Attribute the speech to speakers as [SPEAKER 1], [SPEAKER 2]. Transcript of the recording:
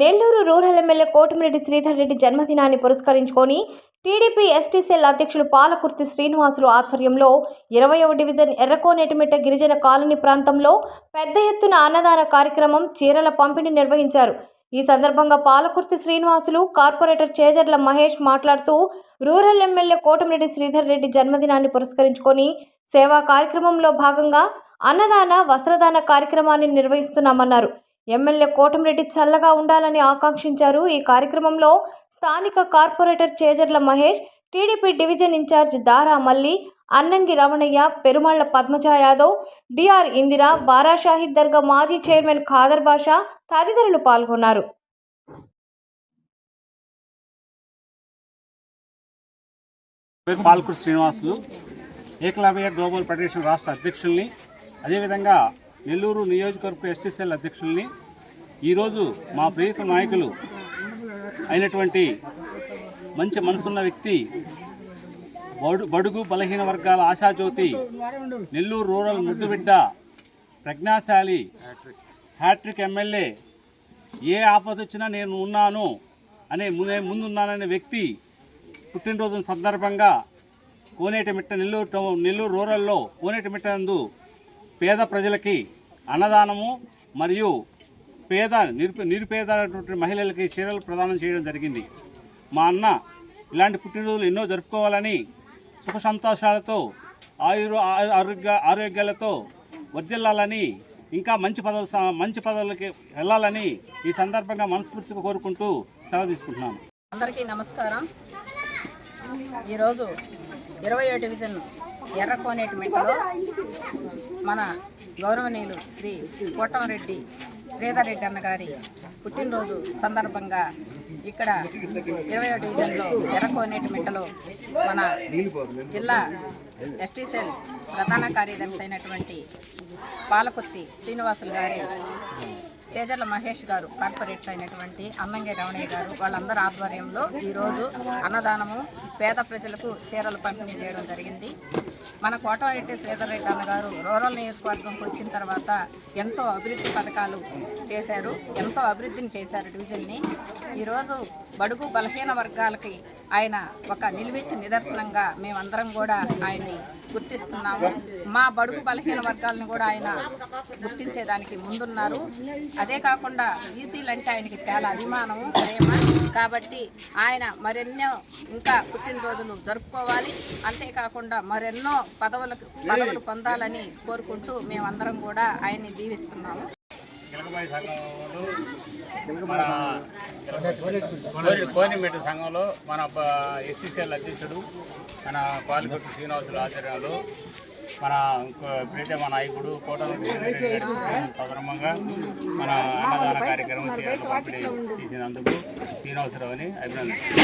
[SPEAKER 1] Nellore rural MLA Kotamreddy Sridhar Reddy జన్మదినాన్ని పురస్కరించుకొని TDP STCL అధ్యక్షులు పాలకుర్తి శ్రీనివాసులు ఆధ్వర్యంలో ఇరవయవ డివిజన్ ఎర్రకోనేటిమిట్ట గిరిజన కాలనీ ప్రాంతంలో పెద్ద ఎత్తున అన్నదాన కార్యక్రమం చీరల పంపిణీ నిర్వహించారు. ఈ సందర్భంగా పాలకుర్తి శ్రీనివాసులు కార్పొరేటర్ చేజర్ల మహేష్ మాట్లాడుతూ రూరల్ ఎమ్మెల్యే కోటమిరెడ్డి శ్రీధర్ రెడ్డి జన్మదినాన్ని పురస్కరించుకొని సేవా కార్యక్రమంలో భాగంగా అన్నదాన వస్త్రదాన కార్యక్రమాన్ని నిర్వహిస్తున్నామన్నారు. ఎమ్మెల్యే కోటమిరెడ్డి చల్లగా ఉండాలని ఆకాంక్షించారు. ఈ కార్యక్రమంలో స్థానిక corporator Chejarla Mahesh TDP division incharge Dara Malli Annangi Ramanaiah Perumalla Padmaja Yadav D R Indira Barashahid Dargah మాజీ చైర్మన్ ఖాదర్ బాషా తదితరులు పాల్గొన్నారు.
[SPEAKER 2] పాల్కుడు శ్రీనివాసులు ఏకలవ్య గ్లోబల్ ఫెడరేషన్ రాష్ట్ర అధ్యక్షుల్ని అదేవిధంగా నెల్లూరు నియోజకవర్గ ఎస్టీసీఎల్ అధ్యక్షుల్ని ఈరోజు మా ప్రియత నాయకులు అయినటువంటి మంచి మనసున్న వ్యక్తి బడు బడుగు బలహీన వర్గాల ఆశాజ్యోతి నెల్లూరు రూరల్ ముద్దుబిడ్డ ప్రజ్ఞాశాలి హ్యాట్రిక్ ఎమ్మెల్యే ఏ ఆపద వచ్చినా నేను ఉన్నాను అనే ముందే ముందున్నాననే వ్యక్తి పుట్టినరోజు సందర్భంగా కోనేటిమిట్ట నెల్లూరు టౌన్ నెల్లూరు రూరల్లో కోనేటిమిట్ట నందు పేద ప్రజలకి అన్నదానము మరియు పేద నిరుపే నిరుపేదటువంటి మహిళలకి చీరలు ప్రదానం చేయడం జరిగింది. మా అన్న ఇలాంటి పుట్టినరోజులు ఎన్నో జరుపుకోవాలని సుఖ సంతోషాలతో ఆయుర ఆరోగ్య ఆరోగ్యాలతో వర్ధిల్లాలని ఇంకా మంచి పదవులు మంచి పదవులకి వెళ్ళాలని ఈ సందర్భంగా మనస్ఫూర్తిగా కోరుకుంటూ సెలవు తీసుకుంటున్నాను.
[SPEAKER 3] అందరికీ నమస్కారం. ఈరోజు ఇరవై డివిజన్ ఎర్రకోనేటిమిట్టలో మన గౌరవనీయులు శ్రీ కోటమరెడ్డి శ్రీధర్ రెడ్డి అన్న గారి పుట్టినరోజు సందర్భంగా ఇక్కడ ఇరవై డివిజన్లో ఎర్రకోనేటిమిట్టలో మన జిల్లా ఎస్టీ సెల్ ప్రధాన కార్యదర్శి అయినటువంటి పాలకుర్తి శ్రీనివాసులు గారి చేజర్ల మహేష్ గారు కార్పొరేటర్ అయినటువంటి అన్నంగే రమణయ్య గారు వాళ్ళందరి ఆధ్వర్యంలో ఈరోజు అన్నదానము పేద ప్రజలకు చీరలు పంపిణీ చేయడం జరిగింది. మన కోటరెడ్డి శ్రీధర్ రెడ్డి అన్నగారు రూరల్ నియోజకవర్గంకి వచ్చిన తర్వాత ఎంతో అభివృద్ధి పథకాలు చేశారు ఎంతో అభివృద్ధిని చేశారు డివిజన్ని. ఈరోజు బడుగు బలహీన వర్గాలకి ఆయన ఒక నిలువెత్తు నిదర్శనంగా మేమందరం కూడా ఆయన్ని గుర్తిస్తున్నాము. మా బడుగు బలహీన వర్గాలను కూడా ఆయన గుర్తించేదానికి ముందున్నారు. అదే కాకుండా బీసీలు అంటే ఆయనకి చాలా అభిమానం ప్రేమ. కాబట్టి ఆయన మరెన్నో ఇంకా పుట్టినరోజులు జరుపుకోవాలి. అంతేకాకుండా మరెన్నో పదవులకు పదవులు పొందాలని కోరుకుంటూ మేమందరం కూడా ఆయన్ని దీవిస్తున్నాము.
[SPEAKER 2] మన కోని- కోనిమెట్టు సంఘంలో మన ఎస్సీసీఎల్ అధ్యక్షుడు మన పాలికొట్టు శ్రీనివాసుల ఆధ్వర్యంలో మన ప్రీతమ నాయకుడు కోటల సదర్మంగా మన అన్నదాన కార్యక్రమం చేయాలని పంపిణీ చేసినందుకు శ్రీనివాసరావుని అభినందిస్తున్నాను.